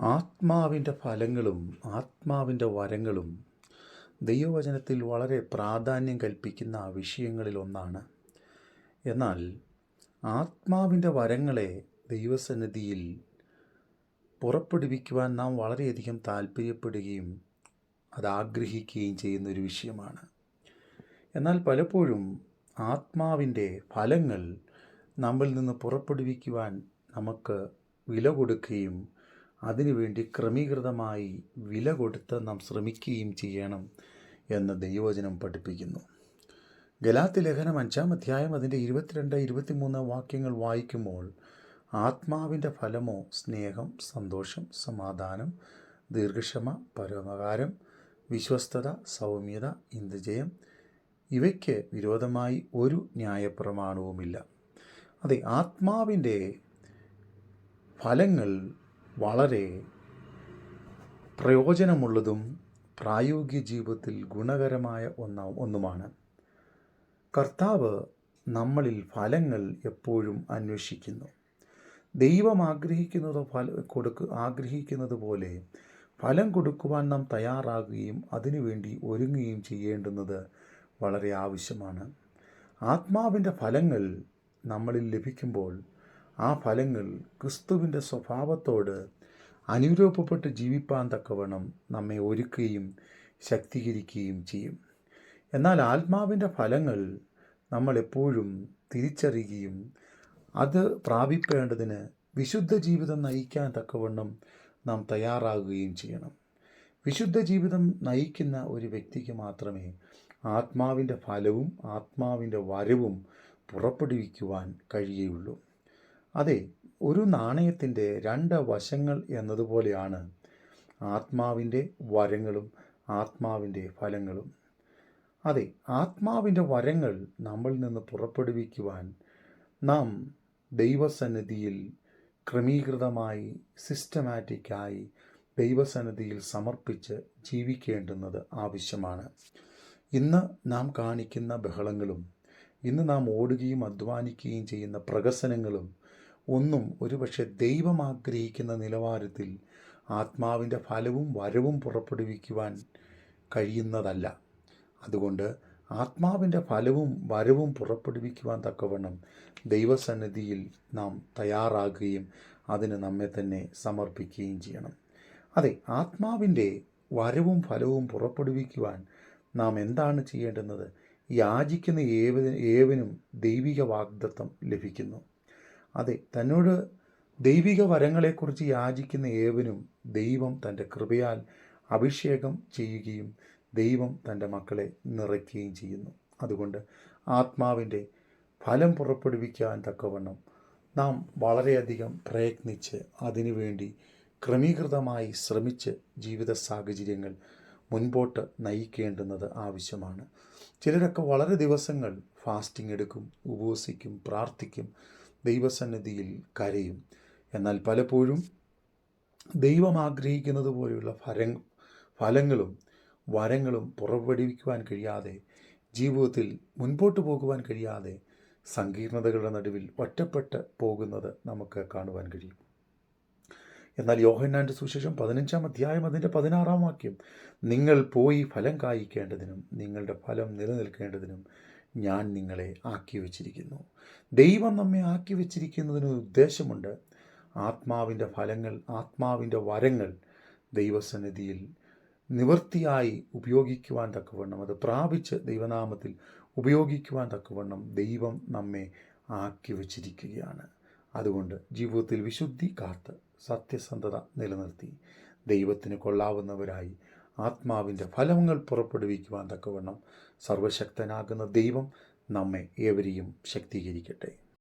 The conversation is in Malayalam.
ആത്മാവിന്റെ ഫലങ്ങളും ആത്മാവിന്റെ വരങ്ങളും ദൈവവചനത്തിൽ വളരെ പ്രാധാന്യം കൽപ്പിക്കുന്ന വിഷയങ്ങളിൽ ഒന്നാണ്. എന്നാൽ ആത്മാവിന്റെ വരങ്ങളെ ദൈവസന്നിധിയിൽ പുറപ്പെടുവിക്കുവാൻ നാം വളരെയധികം താല്പര്യപ്പെടുകയും അത് ആഗ്രഹിക്കുകയും ചെയ്യുന്ന ഒരു വിഷയമാണ്. എന്നാൽ പലപ്പോഴും ആത്മാവിന്റെ ഫലങ്ങൾ നമ്മിൽ നിന്ന് പുറപ്പെടുവിക്കുവാൻ നമുക്ക് വില കൊടുക്കുകയും അതിനുവേണ്ടി ക്രമീകൃതമായി വില കൊടുത്ത് നാം ശ്രമിക്കുകയും ചെയ്യണം എന്ന് ദൈവവചനം പഠിപ്പിക്കുന്നു. ഗലാത്തി ലേഖനം അഞ്ചാം അധ്യായം അതിന്റെ ഇരുപത്തിരണ്ട് ഇരുപത്തിമൂന്ന് വാക്യങ്ങൾ വായിക്കുമ്പോൾ ആത്മാവിന്റെ ഫലമോ സ്നേഹം സന്തോഷം സമാധാനം ദീർഘക്ഷമ പരോപകാരം വിശ്വസ്തത സൗമ്യത ഇന്ദ്രജയം ഇവയ്ക്ക് വിരോധമായി ഒരു ന്യായപ്രമാണവുമില്ല. അതെ ആത്മാവിന്റെ ഫലങ്ങൾ വളരെ പ്രയോജനമുള്ളതും പ്രായോഗിക ജീവിതത്തിൽ ഗുണകരമായ ഒന്ന ഒന്നുമാണ്. കർത്താവ് നമ്മളിൽ ഫലങ്ങൾ എപ്പോഴും അന്വേഷിക്കുന്നു. ദൈവം ആഗ്രഹിക്കുന്നത് ഫല കൊടുക്ക ആഗ്രഹിക്കുന്നത് പോലെ ഫലം കൊടുക്കുവാൻ നാം തയ്യാറാകുകയും അതിനുവേണ്ടി ഒരുങ്ങുകയും ചെയ്യേണ്ടുന്നത് വളരെ ആവശ്യമാണ്. ആത്മാവിന്റെ ഫലങ്ങൾ നമ്മളിൽ ലഭിക്കുമ്പോൾ ആ ഫലങ്ങൾ ക്രിസ്തുവിന്റെ സ്വഭാവത്തോട് അനുരൂപപ്പെട്ട് ജീവിപ്പാൻ തക്കവണ്ണം നമ്മെ ഒരുക്കുകയും ശക്തീകരിക്കുകയും ചെയ്യും. എന്നാൽ ആത്മാവിന്റെ ഫലങ്ങൾ നമ്മളെപ്പോഴും തിരിച്ചറിയുകയും അത് പ്രാപിക്കേണ്ടതിന് വിശുദ്ധ ജീവിതം നയിക്കാൻ തക്കവണ്ണം നാം തയ്യാറാകുകയും ചെയ്യണം. വിശുദ്ധ ജീവിതം നയിക്കുന്ന ഒരു വ്യക്തിക്ക് മാത്രമേ ആത്മാവിന്റെ ഫലവും ആത്മാവിന്റെ വരവും പുറപ്പെടുവിക്കുവാൻ കഴിയുകയുള്ളൂ. അതെ ഒരു നാണയത്തിന്റെ രണ്ട് വശങ്ങൾ എന്നതുപോലെയാണ് ആത്മാവിന്റെ വരങ്ങളും ആത്മാവിന്റെ ഫലങ്ങളും. അതെ ആത്മാവിന്റെ വരങ്ങൾ നമ്മളിൽ നിന്ന് പുറപ്പെടുവിക്കുവാൻ നാം ദൈവസന്നിധിയിൽ ക്രമീകൃതമായി സിസ്റ്റമാറ്റിക്കായി ദൈവസന്നിധിയിൽ സമർപ്പിച്ച് ജീവിക്കേണ്ടുന്നത് ആവശ്യമാണ്. ഇന്ന് നാം കാണിക്കുന്ന ബഹളങ്ങളും ഇന്ന് നാം ഓടുകയും അധ്വാനിക്കുകയും ചെയ്യുന്ന പ്രകസനങ്ങളും ഒന്നും ഒരുപക്ഷെ ദൈവം ആഗ്രഹിക്കുന്ന നിലവാരത്തിൽ ആത്മാവിന്റെ ഫലവും വരവും പുറപ്പെടുവിക്കുവാൻ കഴിയുന്നതല്ല. അതുകൊണ്ട് ആത്മാവിന്റെ ഫലവും വരവും പുറപ്പെടുവിക്കുവാൻ തക്കവണ്ണം ദൈവസന്നിധിയിൽ നാം തയ്യാറാകുകയും അതിന് നമ്മെ തന്നെ സമർപ്പിക്കുകയും ചെയ്യണം. അതെ ആത്മാവിന്റെ വരവും ഫലവും പുറപ്പെടുവിക്കുവാൻ നാം എന്താണ് ചെയ്യേണ്ടുന്നത്? യാചിക്കുന്ന ഏവ ഏവനും ദൈവിക വാഗ്ദത്വം ലഭിക്കുന്നു. അതെ തന്നോട് ദൈവിക വരങ്ങളെക്കുറിച്ച് യാചിക്കുന്ന ഏവനും ദൈവം തന്റെ കൃപയാൽ അഭിഷേകം ചെയ്യുകയും ദൈവം തന്റെ മക്കളെ നിറയ്ക്കുകയും ചെയ്യുന്നു. അതുകൊണ്ട് ആത്മാവിന്റെ ഫലം പുറപ്പെടുവിക്കാൻ തക്കവണ്ണം നാം വളരെയധികം പ്രയത്നിച്ച് അതിനുവേണ്ടി ക്രമീകൃതമായി ശ്രമിച്ച് ജീവിത സാഹചര്യങ്ങൾ മുൻപോട്ട് നയിക്കേണ്ടുന്നത് ആവശ്യമാണ്. ചിലരൊക്കെ വളരെ ദിവസങ്ങൾ ഫാസ്റ്റിംഗ് എടുക്കും ഉപവസിക്കും പ്രാർത്ഥിക്കും ദൈവസന്നിധിയിൽ കരയും. എന്നാൽ പലപ്പോഴും ദൈവം ആഗ്രഹിക്കുന്നത് പോലെയുള്ള ഫല ഫലങ്ങളും വരങ്ങളും പുറപ്പെടുവിക്കുവാൻ കഴിയാതെ ജീവിതത്തിൽ മുൻപോട്ട് പോകുവാൻ കഴിയാതെ സങ്കീർണതകളുടെ നടുവിൽ ഒറ്റപ്പെട്ട് പോകുന്നത് നമുക്ക് കാണുവാൻ കഴിയും. എന്നാൽ യോഹന്നാന്റെ സുശേഷം പതിനഞ്ചാം അധ്യായം അതിന്റെ പതിനാറാം വാക്യം നിങ്ങൾ പോയി ഫലം കായ്ക്കേണ്ടതിനും നിങ്ങളുടെ ഫലം നിലനിൽക്കേണ്ടതിനും ഞാൻ നിങ്ങളെ ആക്കി വച്ചിരിക്കുന്നു ദൈവം നമ്മെ ആക്കി വച്ചിരിക്കുന്നതിന് ഉദ്ദേശമുണ്ട് ആത്മാവിന്റെ ഫലങ്ങൾ ആത്മാവിന്റെ വരങ്ങൾ ദൈവസന്നിധിയിൽ നിവൃത്തിയായി ഉപയോഗിക്കുവാൻ തക്കവണ്ണം അത് പ്രാപിച്ച് ദൈവനാമത്തിൽ ഉപയോഗിക്കുവാൻ തക്കവണ്ണം ദൈവം നമ്മെ ആക്കി വച്ചിരിക്കുകയാണ് അതുകൊണ്ട് ജീവിതത്തിൽ വിശുദ്ധി കാത്ത് സത്യസന്ധത നിലനിർത്തി ദൈവത്തിന് കൊള്ളാവുന്നവരായി ആത്മാവിന്റെ ഫലങ്ങൾ പുറപ്പെടുവിക്കുവാൻ തക്കവണ്ണം സർവശക്തനാകുന്ന ദൈവം നമ്മെ ഏവരെയും ശക്തീകരിക്കട്ടെ.